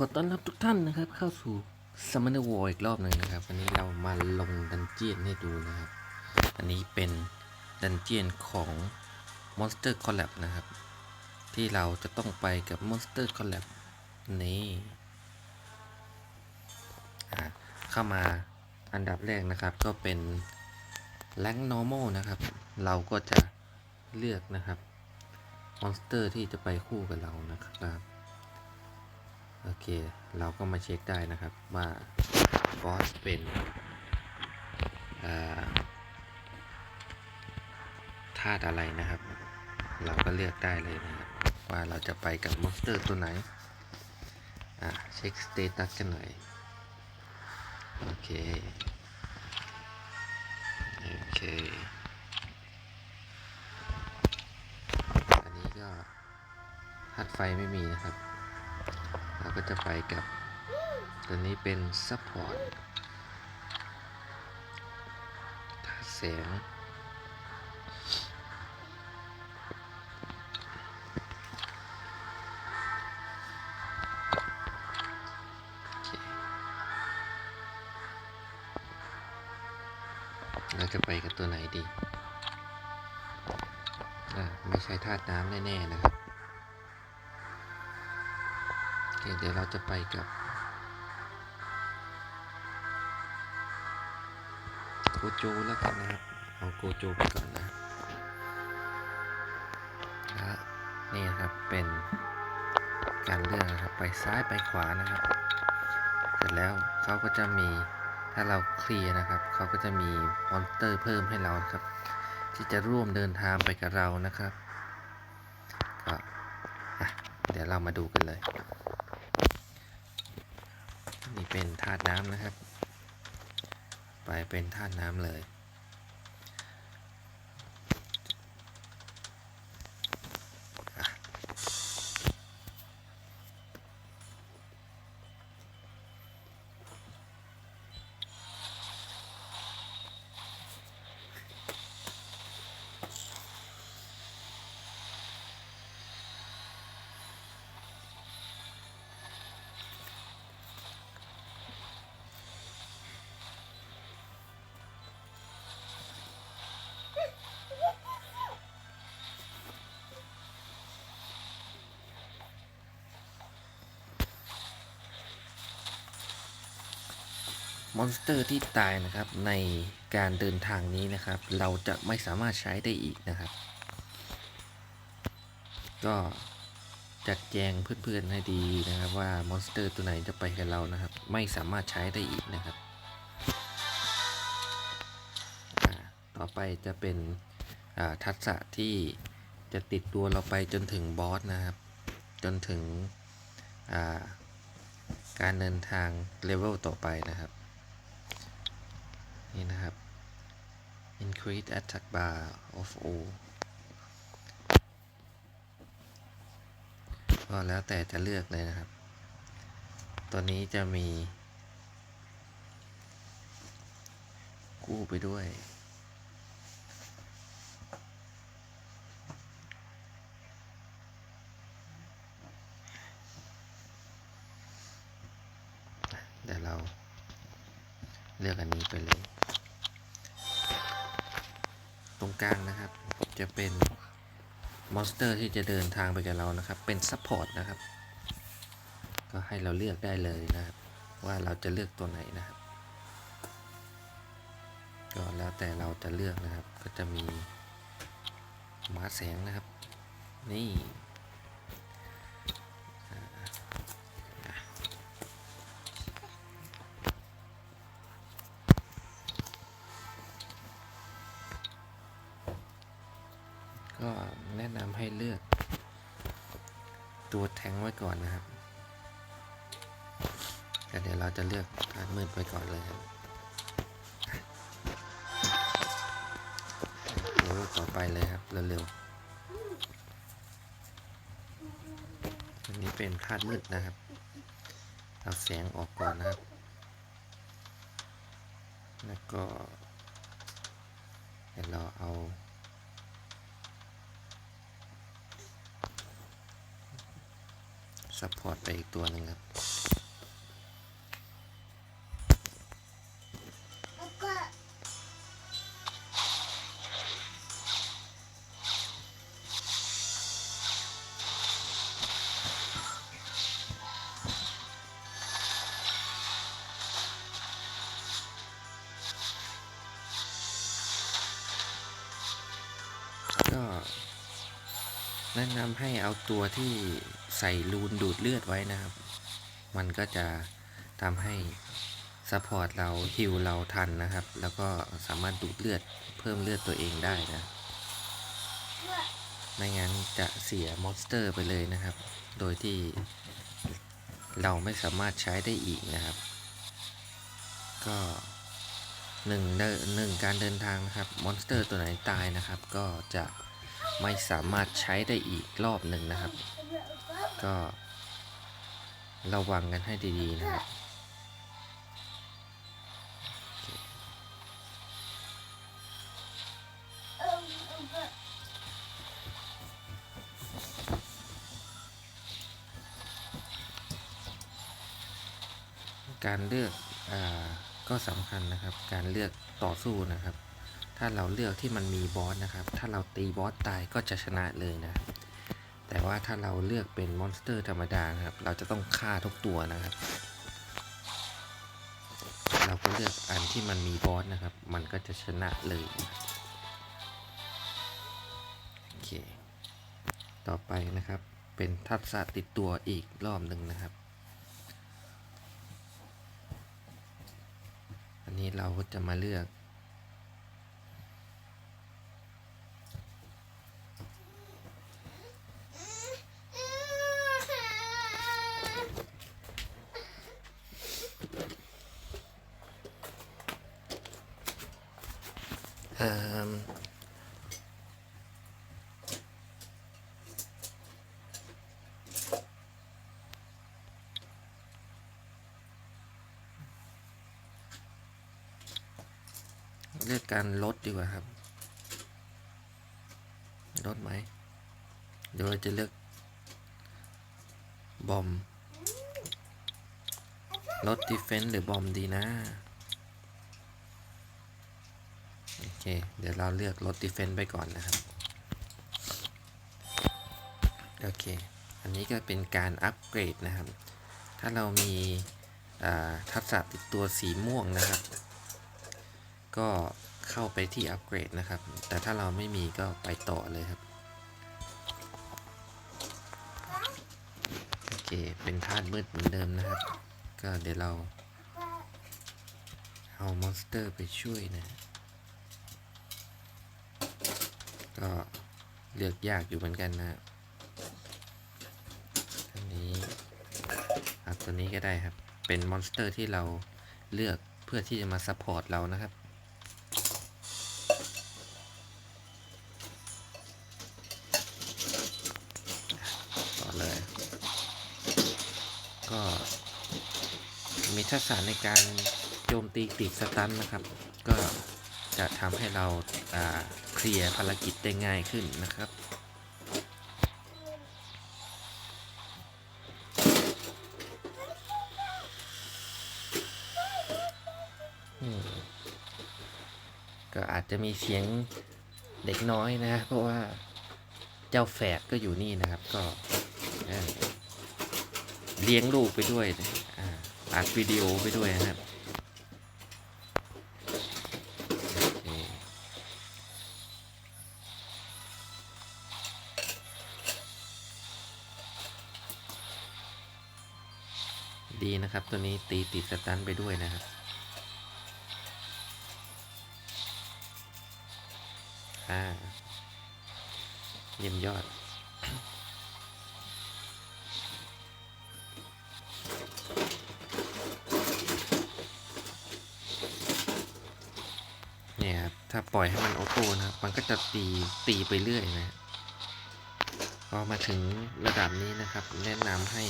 ขอต้อนรับทุกท่านนะครับ เข้าสู่ Summoner War อีกรอบหนึ่งนะครับ วันนี้เรามาลงดันเจียนให้ดูนะครับ อันนี้เป็นดันเจียนของ Monster Collab นะครับ ที่เราจะต้องไปกับ Monster Collab นี่เข้ามาอันดับแรกนะครับ ก็เป็นแรง normal นะครับ เราก็จะเลือกนะครับ มอนสเตอร์ที่จะไปคู่กับเรานะครับ โอเค เราก็มาเช็คได้นะครับว่าบอสเป็นธาตุอะไรนะครับ เราก็เลือกได้เลยนะครับว่าเราจะไปกับมอนสเตอร์ตัวไหน อ่าเช็คสเตตัสกันหน่อย โอเค โอเค อันนี้ก็ธาตุไฟไม่มีนะครับ เราก็จะไปกับตัวนี้เป็นซัพพอร์ตธาแสงเราจะไปกับตัวไหนดี ไม่ใช่ธาตุน้ำแน่ ๆ นะครับ เคเดี๋ยวเราจะไปกับโกโจแล้วกันนะครับ เอาโกโจไปก่อนนะครับและนี่นะครับเป็นการเลือกนะครับไปซ้ายไปขวานะครับ เสร็จแล้วเขาก็จะมีถ้าเราเคลียร์นะครับเขาก็จะมีมอนเตอร์เพิ่มให้เราครับ ที่จะร่วมเดินทางไปกับเรานะครับก็เดี๋ยวเรามาดูกันเลย นี่เป็นธาตุน้ำนะครับ ไปเป็นธาตุน้ำเลย มอนสเตอร์ที่ตายนะครับในการเดินทางนี้นะครับ เราจะไม่สามารถใช้ได้อีกนะครับ ก็จัดแจงเพื่อนๆให้ดีนะครับ ว่ามอนสเตอร์ตัวไหนจะไปกับเรานะครับ ไม่สามารถใช้ได้อีกนะครับ ต่อไปจะเป็นทักษะที่จะติดตัวเราไปจนถึงบอสนะครับ จนถึงาการเดินทางเลเวลต่อไปนะครับ นี่นะครับ increase attack bar of all ก็แล้วแต่จะเลือกเลยนะครับ ตัวนี้จะมีกู้ไปด้วย เดี๋ยวเราเลือกอันนี้ไปเลย รงกลางนะครับ จะเป็นมอนสเตอร์ที่จะเดินทางไปกับเรานะครับ เป็นซัพพอร์ตนะครับ ก็ให้เราเลือกได้เลยนะครับ ว่าเราจะเลือกตัวไหนนะครับ ก็แล้วแต่เราจะเลือกนะครับ ก็จะมีมาแสงนะครับ นี่ แนะนำให้เลือก ตัวแทงไว้ก่อนนะครับแต่เดี๋ยวเราจะเลือกการมืดไว้ก่อนเลยครับเดี๋ยวต่อไปเลยครับเร็วๆอันนี้เป็นธาตุมืดนะครับ เอาแสงออกก่อนนะครับ แล้วก็เดี๋ยวเราเอา ซัพพอร์ตไปอีกตัวหนึ่งครับก็แนะนำให้เอาตัวที่ ใส่รูนดูดเลือดไว้นะครับ มันก็จะทำให้ซัพพอร์ตเราฮิวเราทันนะครับ แล้วก็สามารถดูดเลือดเพิ่มเลือดตัวเองได้นะ ไม่งั้นจะเสียมอนสเตอร์ไปเลยนะครับ โดยที่เราไม่สามารถใช้ได้อีกนะครับ ก็หนึ่งเดินหนึ่งการเดินทางนะครับ มอนสเตอร์ตัวไหนตายนะครับ ก็จะไม่สามารถใช้ได้อีกรอบหนึ่งนะครับ ก็ระวังกันให้ดีๆนะครับการเลือกอก็สำคัญนะครับ การเลือกต่อสู้นะครับ ถ้าเราเลือกที่มันมีบอสนะครับ ถ้าเราตีบอสตายก็จะชนะเลยนะ แต่ว่าถ้าเราเลือกเป็นมอนสเตอร์ธรรมดานะครับ เราจะต้องฆ่าทุกตัวนะครับ เราก็เลือกอันที่มันมีบอสนะครับ มันก็จะชนะเลยโอเคต่อไปนะครับเป็นทักษะติดตัวอีกรอบหนึ่งนะครับ อันนี้เราก็จะมาเลือก เอ่อเลือกการลดดีกว่าครับ ลดไหม เดี๋ยวเราจะเลือก บอม ลดดีเฟนส์หรือบอมดีนะ โอ เคเดี๋ยวเราเลือกลดดีเฟนส์ไปก่อนนะครับ โอเค อันนี้ก็เป็นการอัปเกรดนะครับ ถ้าเรามีทักษะติดตัวสีม่วงนะครับ ก็เข้าไปที่อัปเกรดนะครับ แต่ถ้าเราไม่มีก็ไปต่อเลยครับ โอเค เป็นธาตุมืดเหมือนเดิมนะครับ ก็เดี๋ยวเราเอามอนสเตอร์ไปช่วยนะ ก็เลือกยากอยู่เหมือนกันนะอันนี้เอาตัวนี้ก็ได้ครับ เป็นมอนสเตอร์ที่เราเลือกเพื่อที่จะมาซัพพอร์ตเรานะครับต่อเลย ก็มีทักษะในการโจมตีติดสตันนะครับ ก็จะทำให้เราอ่า ลียร์ภารกิจได้ง่ายขึ้นนะครับ ก็อาจจะมีเสียงเด็กน้อยนะ เพราะว่าเจ้าแฝดก็อยู่นี่นะครับ ก็เลี้ยงลูกไปด้วยถ่าอัดวิดีโอไปด้วยนะครับ นะครับ ตัวนี้ตีติดสตันไปด้วยนะครับ อ่า เยี่ยมยอด เนี่ยครับ ถ้าปล่อยให้มันออโต้นะครับมันก็จะตีตีไปเรื่อยนะพอมาถึงระดับนี้นะครับ แนะนำให้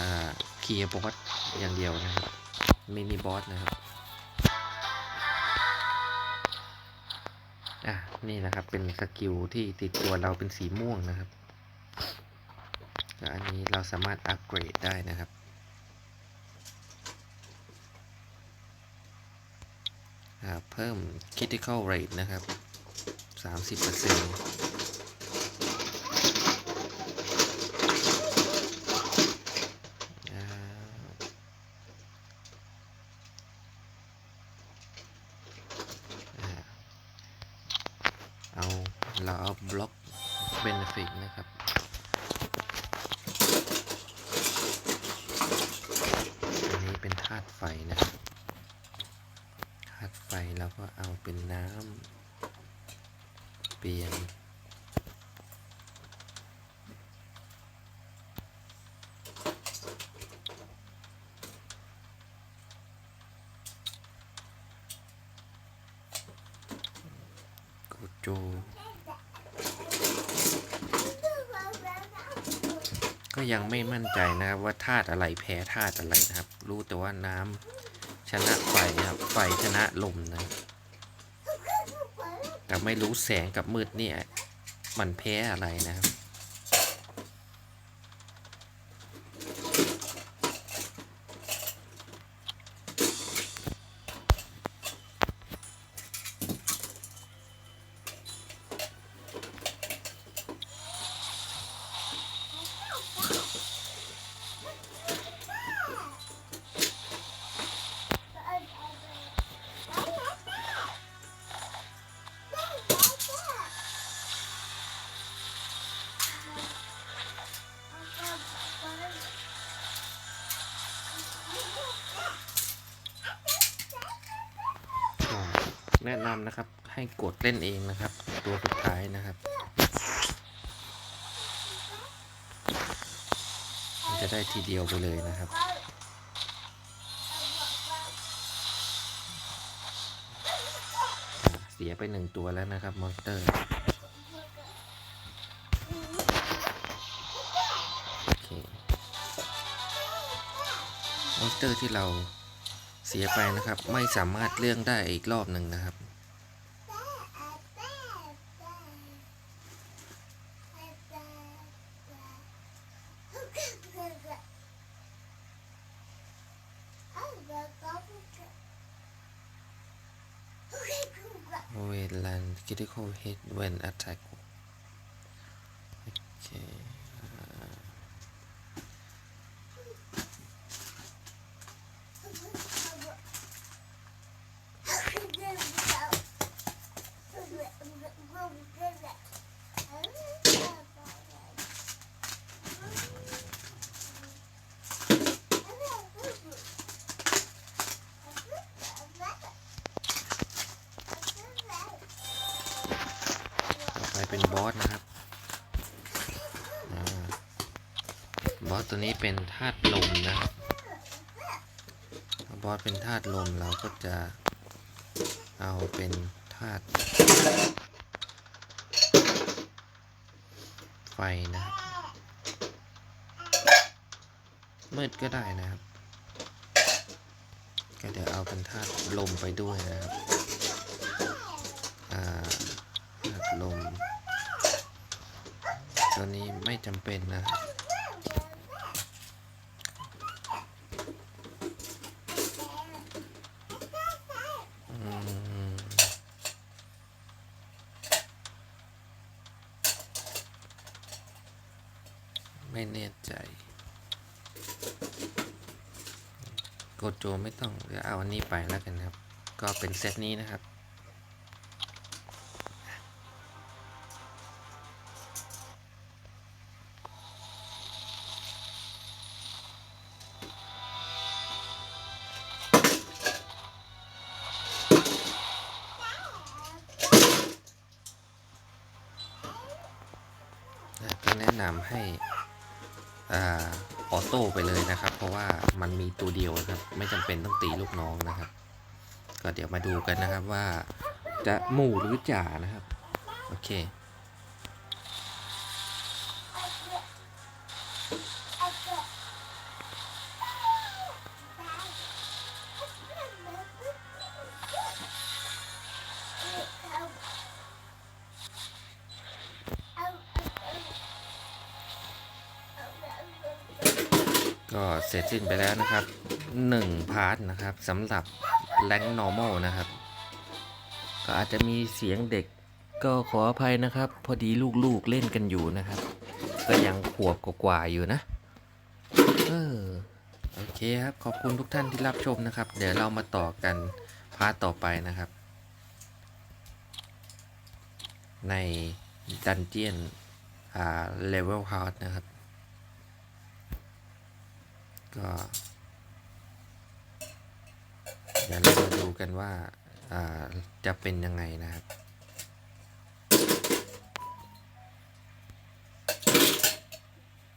อ่า เคลียร์บอสอย่างเดียวนะครับมินิบอสนะครับอะนี่นะครับเป็นสกิลที่ติดตัวเราเป็นสีม่วงนะครับแล้วอันนี้เราสามารถอัปเกรดได้นะครับเพิ่ม critical rate นะครับ 30%อ่าอ่า เอาเราเอาบล็อกเบนฟิกนะครับอันนี้เป็นธาตุไฟนะครับธาตุไฟแล้วก็เอาเป็นน้ำเปลี่ยนโก็ยังไม่มั่นใจนะครับว่าธาตุอะไรแพ้ธาตุอะไรนะครับ รู้แต่ว่าน้ำชนะไฟนะครับ ไฟชนะลมนะ แต่ไม่รู้แสงกับมืดเนี่ยมันแพ้อะไรนะครับ แนะนำนะครับให้กดเล่นเองนะครับ ตัวสุดท้ายนะครับ มันจะได้ทีเดียวไปเลยนะครับ เสียไปหนึ่งตัวแล้วนะครับมอนสเตอร์โอเคมอนสเตอร์ที่เรา เสียไปนะครับ ไม่สามารถเลื่องได้อีกรอบหนึ่งนะครับเวลัน critical hit when attack โอเคอ่า ต่อไปเป็นบอสนะครับอาบอสตัว นี้เป็นธาตุลมนะครับบอสเป็นธาตุลมเราก็จะเอาเป็นธาตุไฟนะครับมืดก็ได้นะครับ ก็เดี๋ยวเอาเป็นธาตุลมไปด้วยนะครับอ่าธาตุลม ตัวนี้ไม่จำเป็นนะครับ ไม่แน่ใจโกโจไม่ต้องเดี๋ยวเอาอันนี้ไปแล้วกันครับ ก็เป็นเซตนี้นะครับแนะนำให้ อ่าออโต้ไปเลยนะครับ เพราะว่ามันมีตัวเดียวนะครับ ไม่จำเป็นต้องตีลูกน้องนะครับ ก็เดี๋ยวมาดูกันนะครับว่าจะหมู่หรือจ่านะครับ โอเค ก็เสร็จสิ้นไปแล้วนะครับ 1 พาร์ทนะครับสำหรับแรง normal นะครับ ก็อาจจะมีเสียงเด็กก็ขออภัยนะครับ พอดีลูกๆเล่นกันอยู่นะครับ ก็ยังขวบกว่าๆอยู่นะ เออ โอเคครับ ขอบคุณทุกท่านที่รับชมนะครับ เดี๋ยวเรามาต่อกันพาร์ทต่อไปนะครับ ในดันเจียนอ่าเลเวลฮาร์ดนะครับ ก็เดี๋ยวเรามาดูกันว่าอ่าจะเป็นยังไงนะครับ